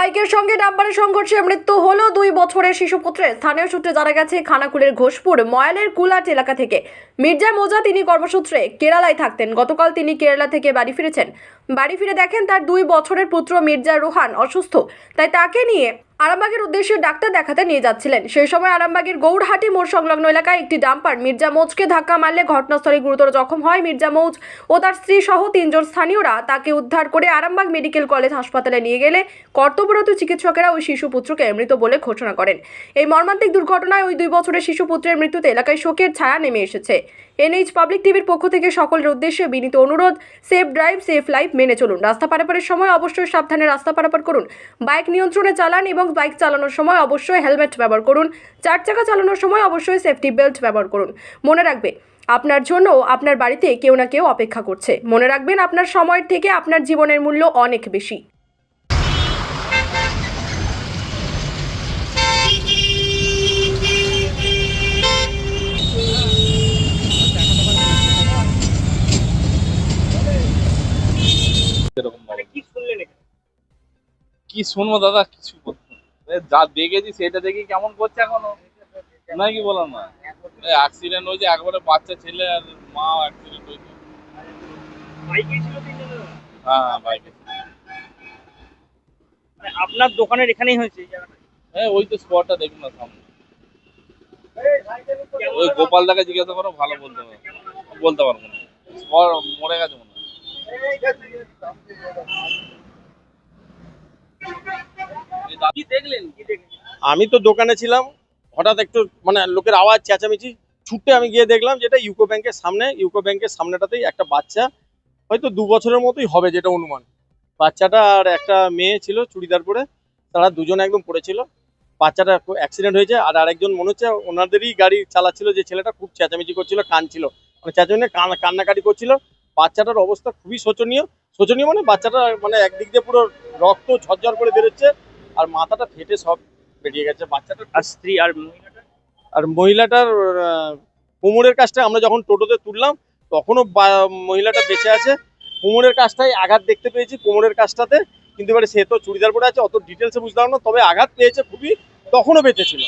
বাইকের সঙ্গে ডাম্পারের সংঘর্ষে মৃত্যু হলো দুই বছরের শিশুপুত্রের। স্থানীয় সূত্রে জানা গেছে, খানাকুলের ঘোষপুর ময়ালের কুলাট এলাকা থেকে মির্জা মোজা তিনি কর্মসূত্রে কেরালায় থাকতেন। গতকাল তিনি কেরালা থেকে বাড়ি ফিরেছেন। বাড়ি ফিরে দেখেন, তার দুই বছরের পুত্র মির্জা রোহান অসুস্থ। তাই তাকে নিয়ে আরামবাগের উদ্দেশ্যে ডাক্তার দেখাতে নিয়ে যাচ্ছিলেন। সেই সময় আরামবাগের গৌড়হাটি মোড় সংলগ্ন এলাকায় একটি ডাম্পার মির্জা মৌজকে ধাক্কা মারলে ঘটনাস্থলে গুরুতর জখম হয় মির্জা মৌজ ও তার স্ত্রী সহ তিনজন স্থানীয়রা। তাকে উদ্ধার করে আরামবাগ মেডিকেল কলেজ হাসপাতালে নিয়ে গেলে কর্তব্যরত চিকিৎসকেরা ওই শিশু পুত্রকে মৃত বলে ঘোষণা করেন। এই মর্মান্তিক দুর্ঘটনায় ওই দুই বছরের শিশু পুত্রের মৃত্যুতে এলাকায় শোকের ছায়া নেমে এসেছে। এনএইচ পাবলিক টিভির পক্ষ থেকে সকলের উদ্দেশ্যে বিনীত অনুরোধ, সেফ ড্রাইভ, সেফ লাইফ মেনে চলুন। রাস্তা পারাপারের সময় অবশ্যই সাবধানে রাস্তা পারাপার করুন। বাইক নিয়ন্ত্রণে চালান এবং বাইক চালানোর সময় অবশ্যই হেলমেট ব্যবহার করুন। চার চাকা চালানোর সময় অবশ্যই সেফটি বেল্ট ব্যবহার করুন। মনে রাখবে, আপনার জন্য আপনার বাড়িতে কেউ না কেউ অপেক্ষা করছে। মনে রাখবেন, আপনার সময়ের থেকে আপনার জীবনের মূল্য অনেক বেশি এরকম ভাবে। কি শুনব দাদা? কিছু যা দেখেছি সেটা দেখি কেমন করছে এখনও? বলার না? অ্যাক্সিডেন্ট হয়েছে একবারে বাচ্চা ছেলে আর মা অ্যাক্সিডেন্ট হয়েছে? হ্যাঁ হ্যাঁ বাইকে আপনার দোকানের এখানেই হয়েছে হ্যাঁ ওই তো স্পটটা দেখুন না সামনে। ওই গোপাল দাকে জিজ্ঞাসা করো ভালো বলতে পারব বলতে পারব না। স্পট মরে গেছে মনে হয় এই দাদা- কি দেখলেন কি দেখলেন আমি তো দোকানে ছিলাম, হঠাৎ একটু মানে লোকের আওয়াজ চেঁচামেচি, ছুটে আমি গিয়ে দেখলাম যেটা ইউকো ব্যাংকের সামনে, ইউকো ব্যাংকের সামনেটাতেই একটা বাচ্চা, হয়তো দু বছরের মতোই হবে যেটা অনুমান। বাচ্চাটা আর একটা মেয়ে ছিল চুড়িদার পরে, তারা দুজনে একদম পড়েছিল। বাচ্চাটা অ্যাক্সিডেন্ট হয়েছে, আর আরেকজন মনে হচ্ছে ওনাদেরই গাড়ি চালাচ্ছিল, যে ছেলেটা খুব চেঁচামেচি করছিল কানছিল মানে চেঁচামেচি কান, কান্নাকাটি করছিল। বাচ্চাটার অবস্থা খুবই শোচনীয়। শোচনীয় মানে বাচ্চাটা মানে একদিক দিয়ে পুরো রক্ত ঝরঝর করে বেরোচ্ছে আর মাথাটা ফেটে সব বেরিয়ে গেছে। বাচ্চাটা আর স্ত্রী আর মহিলাটা? আর মহিলাটার কোমরের কাজটা আমরা যখন টোটোতে তুললাম তখনও বা- মহিলাটা বেঁচে আছে। কোমরের কাজটাই আঘাত দেখতে পেয়েছি কোমরের কাজটাতে। কিন্তু এবারে সে তো চুড়িদার পরে আছে অত ডিটেলসে বুঝলাম না তবে আঘাত পেয়েছে খুবই তখনও বেঁচে ছিল।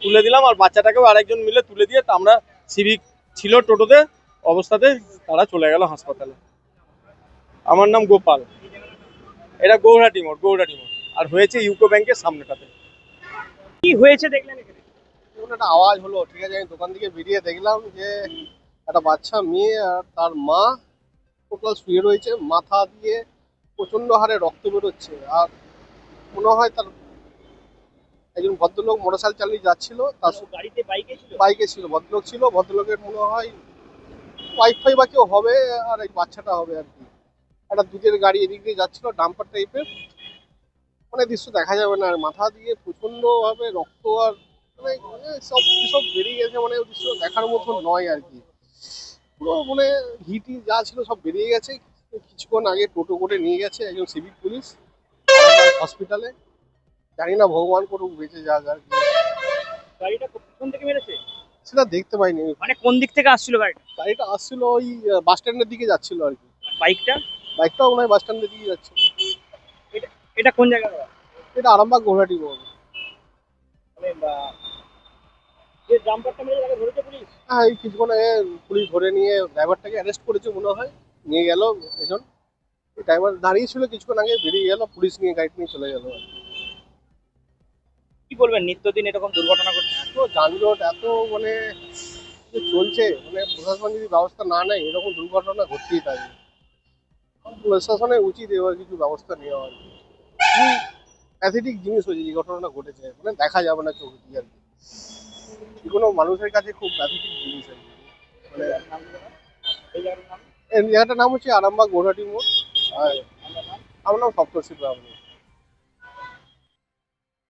তুলে দিলাম আর বাচ্চাটাকেও আরেকজন মিলে তুলে দিয়ে তা আমরা সিভিক ছিল টোটোতে অবস্থাতে তারা চলে গেল হাসপাতালে। আমার নাম গোপাল। এটা গৌহাটি মোড় গৌহাটি মোড়। আর হয়েছে ইউকো ব্যাংকের সামনেটাতে। কি হয়েছে দেখলেন এখানে? একটা আওয়াজ হলো ঠিক আছে আমি দোকান থেকে বেরিয়ে দেখলাম যে একটা বাচ্চা মেয়ে আর তার মা টোটাল শুয়ে রয়েছে মাথা দিয়ে প্রচণ্ড হারে রক্ত বেরোচ্ছে আর মনে হয় তার একজন ভদ্রলোক মোটরসাইকেল চালিয়ে যাচ্ছিল তার গাড়িতে বাইকে ছিল? বাইকে ছিল ভদ্রলোক ছিল ভদ্রলোকের মনে হয় ওয়াইফাই বা কেউ হবে আর এই বাচ্চাটা হবে আর কি। একটা দুধের গাড়ি এদিক দিয়ে যাচ্ছিল ডাম্পার টাইপের মানে দৃশ্য দেখা যাবে না। আর মাথা দিয়ে প্রচণ্ড ভাবে রক্ত আর মানে মানে সব সব বেরিয়ে গেছে মানে দৃশ্য দেখার মতো নয় আর কি। পুরো মানে হিটি যা ছিল সব বেরিয়ে গেছে। কিছুক্ষণ আগে টোটো করে নিয়ে গেছে একজন সিভিক পুলিশ হসপিটালে। জানি না ভগবান করুক বেঁচে যাক আর কি। গাড়িটা কোন থেকে মেরেছে? সেটা দেখতে পাইনি। মানে কোন দিক থেকে আসছিল গাড়িটা? গাড়িটা আসছিল ওই বাস স্ট্যান্ডের দিকে যাচ্ছিল আর কি। বাইকটা? বাইকটাও মনে হয় বাস স্ট্যান্ডের দিকে যাচ্ছিল। এটা কোন জায়গা এটা আরামবাগ গৌহাটি মোড় মানে যে জাম্পারটা মেরে তাকে ধরেছে পুলিশ? হ্যাঁ এই কিছুক্ষণ আগে পুলিশ ধরে নিয়ে ড্রাইভারটাকে অ্যারেস্ট করেছে মনে হয় নিয়ে গেল এজন ড্রাইভার দাঁড়িয়ে ছিল কিছুক্ষণ আগে বেরিয়ে গেল পুলিশ নিয়ে গাড়ি নিয়ে চলে গেল। কি বলবেন নিত্যদিন এরকম দুর্ঘটনা ঘটছে এত যানজট এত মানে চলছে মানে প্রশাসন যদি ব্যবস্থা না নেয় এরকম দুর্ঘটনা ঘটতেই থাকে প্রশাসনের উচিত এবার কিছু ব্যবস্থা নেওয়া। খুবই প্যাথেটিক জিনিস হয়েছে, যে ঘটনাটা ঘটেছে মানে দেখা যাবে না চোখ দিয়ে আর কি। কোনো মানুষের কাছে খুব প্যাথেটিক জিনিস আর কি। মানে জায়গাটার নাম হচ্ছে আরামবাগ গৌহাটি মোড়। আর আমার নাম সপ্তর্ষি ব্রাহ্মণ